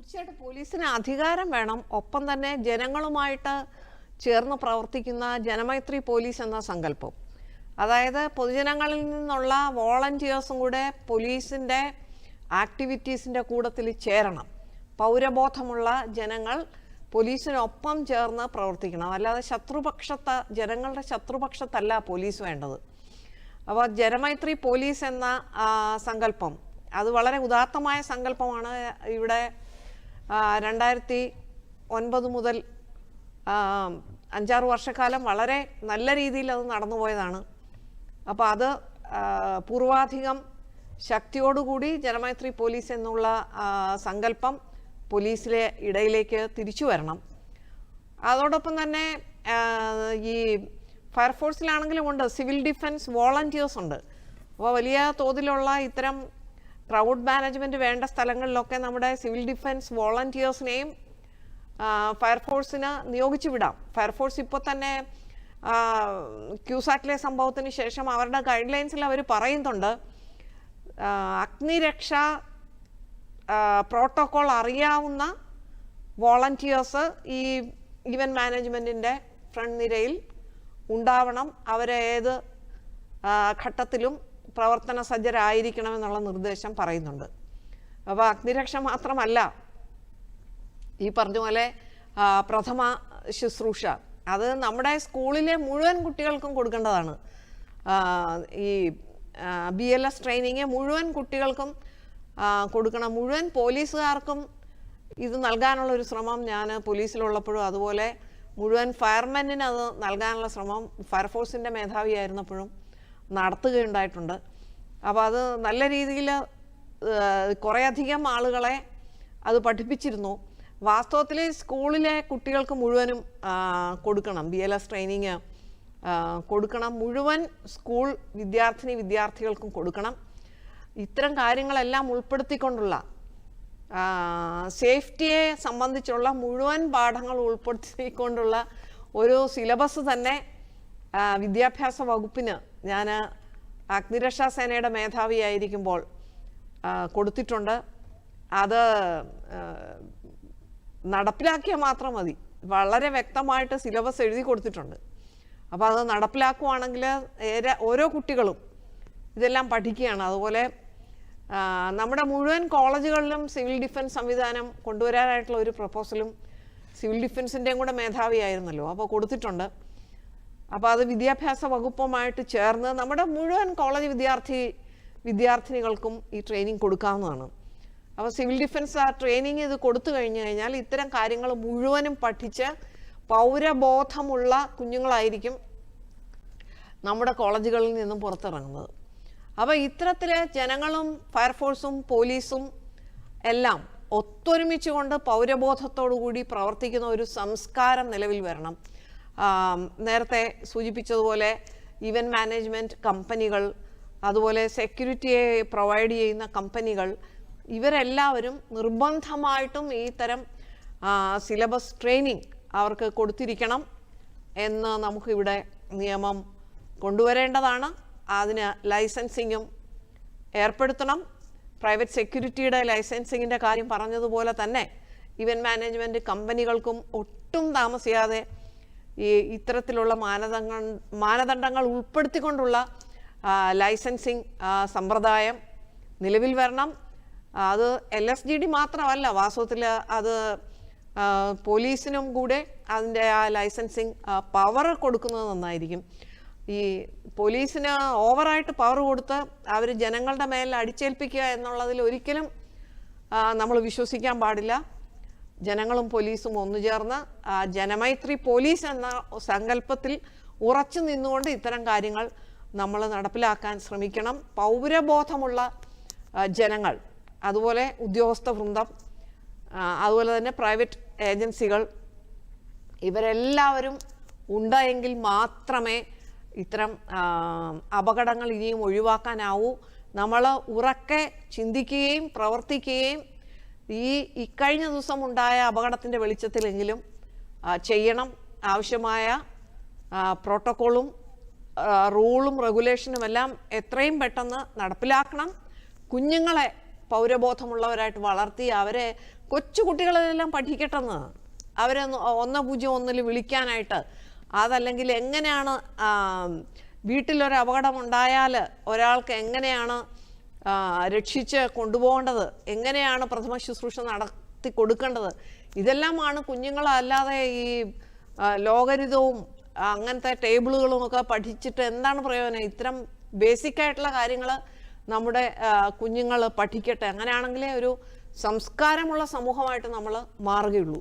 തീർച്ചയായിട്ടും പോലീസിന് അധികാരം വേണം. ഒപ്പം തന്നെ ജനങ്ങളുമായിട്ട് ചേർന്ന് പ്രവർത്തിക്കുന്ന ജനമൈത്രി പോലീസ് എന്ന സങ്കല്പം. അതായത് പൊതുജനങ്ങളിൽ നിന്നുള്ള വോളണ്ടിയേഴ്സും കൂടെ പോലീസിന്റെ ആക്ടിവിറ്റീസിന്റെ കൂട്ടത്തിൽ ചേരണം. പൗരബോധമുള്ള ജനങ്ങൾ പോലീസിനൊപ്പം ചേർന്ന് പ്രവർത്തിക്കണം. അല്ലാതെ ശത്രുപക്ഷത്ത ജനങ്ങളുടെ ശത്രുപക്ഷത്തല്ല പോലീസ് വേണ്ടത്. അപ്പോൾ ജനമൈത്രി പോലീസ് എന്ന സങ്കല്പം. അത് വളരെ ഉദാത്തമായ സങ്കല്പമാണ് ഇവിടെ രണ്ടായിരത്തി ഒൻപത് മുതൽ അഞ്ചാറ് വർഷക്കാലം വളരെ നല്ല രീതിയിൽ അത് നടന്നുപോയതാണ് അപ്പോൾ അത് പൂർവാധികം ശക്തിയോടുകൂടി ജനമൈത്രി പോലീസ് എന്നുള്ള സങ്കല്പം പോലീസിലെ ഇടയിലേക്ക് തിരിച്ചു വരണം. അതോടൊപ്പം തന്നെ ഈ ഫയർഫോഴ്സിലാണെങ്കിലും ഉണ്ട് സിവിൽ ഡിഫൻസ് വോളണ്ടിയേഴ്സ് ഉണ്ട്. അപ്പോൾ വലിയ തോതിലുള്ള ഇത്തരം ക്രൗഡ് മാനേജ്മെന്റ് വേണ്ട സ്ഥലങ്ങളിലൊക്കെ നമ്മുടെ സിവിൽ ഡിഫൻസ് വോളണ്ടിയേഴ്സിനെയും ഫയർഫോഴ്സിന് നിയോഗിച്ചു വിടാം. ഫയർഫോഴ്സ് ഇപ്പോൾ തന്നെ ക്യൂസാറ്റിലെ സംഭവത്തിന് ശേഷം അവരുടെ ഗൈഡ് ലൈൻസിൽ അവർ പറയുന്നുണ്ട് അഗ്നിരക്ഷ പ്രോട്ടോകോൾ അറിയാവുന്ന വോളണ്ടിയേഴ്സ് ഈ ഇവന്റ് മാനേജ്മെന്റിന്റെ ഫ്രണ്ട് നിരയിൽ ഉണ്ടാവണം. അവരെ ഏത് ഘട്ടത്തിലും പ്രവർത്തന സജ്ജരായിരിക്കണമെന്നുള്ള നിർദ്ദേശം പറയുന്നുണ്ട്. അപ്പോൾ അഗ്നിരക്ഷ മാത്രമല്ല ഈ പറഞ്ഞ പോലെ ആ, പ്രഥമ ശുശ്രൂഷ അത് നമ്മുടെ സ്കൂളിലെ മുഴുവൻ കുട്ടികൾക്കും കൊടുക്കേണ്ടതാണ്. ഈ ബി എൽ എസ് ട്രെയിനിങ് മുഴുവൻ കുട്ടികൾക്കും കൊടുക്കണം. മുഴുവൻ പോലീസുകാർക്കും ഇത് നൽകാനുള്ള ഒരു ശ്രമം ഞാൻ പോലീസിലുള്ളപ്പോഴും അതുപോലെ മുഴുവൻ ഫയർമെന്നിന് അത് നൽകാനുള്ള ശ്രമം ഫയർഫോഴ്സിന്റെ മേധാവിയായിരുന്നപ്പോഴും നടത്തുകയുണ്ടായിട്ടുണ്ട്. അപ്പോൾ അത് നല്ല രീതിയിൽ കുറേയധികം ആളുകളെ അത് പഠിപ്പിച്ചിരുന്നു. വാസ്തവത്തിൽ സ്കൂളിലെ കുട്ടികൾക്ക് മുഴുവനും കൊടുക്കണം. ബി എൽ എസ് ട്രെയിനിങ് കൊടുക്കണം. മുഴുവൻ സ്കൂൾ വിദ്യാർത്ഥിനി വിദ്യാർത്ഥികൾക്കും കൊടുക്കണം. ഇത്തരം കാര്യങ്ങളെല്ലാം ഉൾപ്പെടുത്തിക്കൊണ്ടുള്ള സേഫ്റ്റിയെ സംബന്ധിച്ചുള്ള മുഴുവൻ പാഠങ്ങൾ ഉൾപ്പെടുത്തിക്കൊണ്ടുള്ള ഒരു സിലബസ് തന്നെ വിദ്യാഭ്യാസ വകുപ്പിന് ഞാൻ അഗ്നിരക്ഷാ സേനയുടെ മേധാവിയായിരിക്കുമ്പോൾ കൊടുത്തിട്ടുണ്ട്. അത് നടപ്പിലാക്കിയാൽ മാത്രം മതി. വളരെ വ്യക്തമായിട്ട് സിലബസ് എഴുതി കൊടുത്തിട്ടുണ്ട്. അപ്പോൾ അത് നടപ്പിലാക്കുവാണെങ്കിൽ ഓരോ കുട്ടികളും ഇതെല്ലാം പഠിക്കുകയാണ്. അതുപോലെ നമ്മുടെ മുഴുവൻ കോളേജുകളിലും സിവിൽ ഡിഫൻസ് സംവിധാനം കൊണ്ടുവരാനായിട്ടുള്ള ഒരു പ്രപ്പോസലും സിവിൽ ഡിഫൻസിന്റെയും കൂടെ മേധാവിയായിരുന്നല്ലോ. അപ്പോൾ കൊടുത്തിട്ടുണ്ട്. അപ്പോൾ അത് വിദ്യാഭ്യാസ വകുപ്പുമായിട്ട് ചേർന്ന് നമ്മുടെ മുഴുവൻ കോളേജ് വിദ്യാർത്ഥി വിദ്യാർത്ഥിനികൾക്കും ഈ ട്രെയിനിങ് കൊടുക്കാവുന്നതാണ്. അപ്പോൾ സിവിൽ ഡിഫൻസ് ആ ട്രെയിനിങ് ഇത് കൊടുത്തു കഴിഞ്ഞു കഴിഞ്ഞാൽ ഇത്തരം കാര്യങ്ങൾ മുഴുവനും പഠിച്ച് പൗരബോധമുള്ള കുഞ്ഞുങ്ങളായിരിക്കും നമ്മുടെ കോളേജുകളിൽ നിന്നും പുറത്തിറങ്ങുന്നത്. അപ്പോൾ ഇത്തരത്തിൽ ജനങ്ങളും ഫയർഫോഴ്സും പോലീസും എല്ലാം ഒത്തൊരുമിച്ചുകൊണ്ട് പൗരബോധത്തോടു കൂടി പ്രവർത്തിക്കുന്ന ഒരു സംസ്കാരം നിലവിൽ വരണം. നേരത്തെ സൂചിപ്പിച്ചതുപോലെ ഇവന്റ് മാനേജ്മെന്റ് കമ്പനികൾ അതുപോലെ സെക്യൂരിറ്റിയെ പ്രൊവൈഡ് ചെയ്യുന്ന കമ്പനികൾ ഇവരെല്ലാവരും നിർബന്ധമായിട്ടും ഈ തരം സിലബസ് ട്രെയിനിങ് അവർക്ക് കൊടുത്തിരിക്കണം എന്ന് നമുക്കിവിടെ നിയമം കൊണ്ടുവരേണ്ടതാണ്. അതിന് ലൈസൻസിങ്ങും ഏർപ്പെടുത്തണം. പ്രൈവറ്റ് സെക്യൂരിറ്റിയുടെ ലൈസൻസിങ്ങിന്റെ കാര്യം പറഞ്ഞതുപോലെ തന്നെ ഇവന്റ് മാനേജ്മെന്റ് കമ്പനികൾക്കും ഒട്ടും താമസിയാതെ ഈ ഇത്തരത്തിലുള്ള മാനദണ്ഡങ്ങൾ മാനദണ്ഡങ്ങൾ ഉൾപ്പെടുത്തിക്കൊണ്ടുള്ള ലൈസൻസിങ് സമ്പ്രദായം നിലവിൽ വരണം. അത് എൽ എസ് ജി ഡി മാത്രമല്ല വാസ്തവത്തിൽ അത് പോലീസിനും കൂടെ അതിന്റെ ആ ലൈസൻസിങ് പവർ കൊടുക്കുന്നത് നന്നായിരിക്കും. ഈ പോലീസിന് ഓവറായിട്ട് പവർ കൊടുത്ത് അവർ ജനങ്ങളുടെ മേലിൽ അടിച്ചേൽപ്പിക്കുക എന്നുള്ളതിൽ ഒരിക്കലും നമ്മൾ വിശ്വസിക്കാൻ പാടില്ല. ജനങ്ങളും പോലീസും ഒന്നു ചേർന്ന് ജനമൈത്രി പോലീസ് എന്ന സങ്കല്പത്തിൽ ഉറച്ചു നിന്നുകൊണ്ട് ഇത്തരം കാര്യങ്ങൾ നമ്മൾ നടപ്പിലാക്കാൻ ശ്രമിക്കണം. പൗരബോധമുള്ള ജനങ്ങൾ അതുപോലെ ഉദ്യോഗസ്ഥ വൃന്ദം അതുപോലെ തന്നെ പ്രൈവറ്റ് ഏജൻസികൾ ഇവരെല്ലാവരും ഉണ്ടെങ്കിൽ മാത്രമേ ഇത്തരം അപകടങ്ങൾ ഇനിയും ഒഴിവാക്കാനാവൂ. നമ്മൾ ഉറക്കെ ചിന്തിക്കുകയും പ്രവർത്തിക്കുകയും ഈ ഇക്കഴിഞ്ഞ ദിവസം ഉണ്ടായ അപകടത്തിന്റെ വെളിച്ചത്തിലെങ്കിലും ചെയ്യണം. ആവശ്യമായ പ്രോട്ടോക്കോളും റൂളും റെഗുലേഷനും എല്ലാം എത്രയും പെട്ടെന്ന് നടപ്പിലാക്കണം. കുഞ്ഞുങ്ങളെ പൗരബോധമുള്ളവരായിട്ട് വളർത്തി അവരെ കൊച്ചുകുട്ടികളെല്ലാം പഠിക്കട്ടെന്ന് അവരെ ഒന്ന് പൂജ്യം ഒന്നിൽ വിളിക്കാനായിട്ട്. അതല്ലെങ്കിൽ എങ്ങനെയാണ് വീട്ടിലൊരു അപകടം ഉണ്ടായാൽ ഒരാൾക്ക് എങ്ങനെയാണ് രക്ഷിച്ച് കൊണ്ടുപോകേണ്ടത്. എങ്ങനെയാണ് പ്രഥമ ശുശ്രൂഷ നടത്തി കൊടുക്കേണ്ടത്? ഇതെല്ലാമാണ് കുഞ്ഞുങ്ങളല്ലാതെ ഈ ലോകരിതവും അങ്ങനത്തെ ടേബിളുകളും ഒക്കെ പഠിച്ചിട്ട് എന്താണ് പ്രയോജനം? ഇത്തരം ബേസിക് ആയിട്ടുള്ള കാര്യങ്ങൾ നമ്മുടെ കുഞ്ഞുങ്ങൾ പഠിക്കട്ടെ. അങ്ങനെയാണെങ്കിലേ ഒരു സംസ്കാരമുള്ള സമൂഹമായിട്ട് നമ്മൾ മാറുകയുള്ളൂ.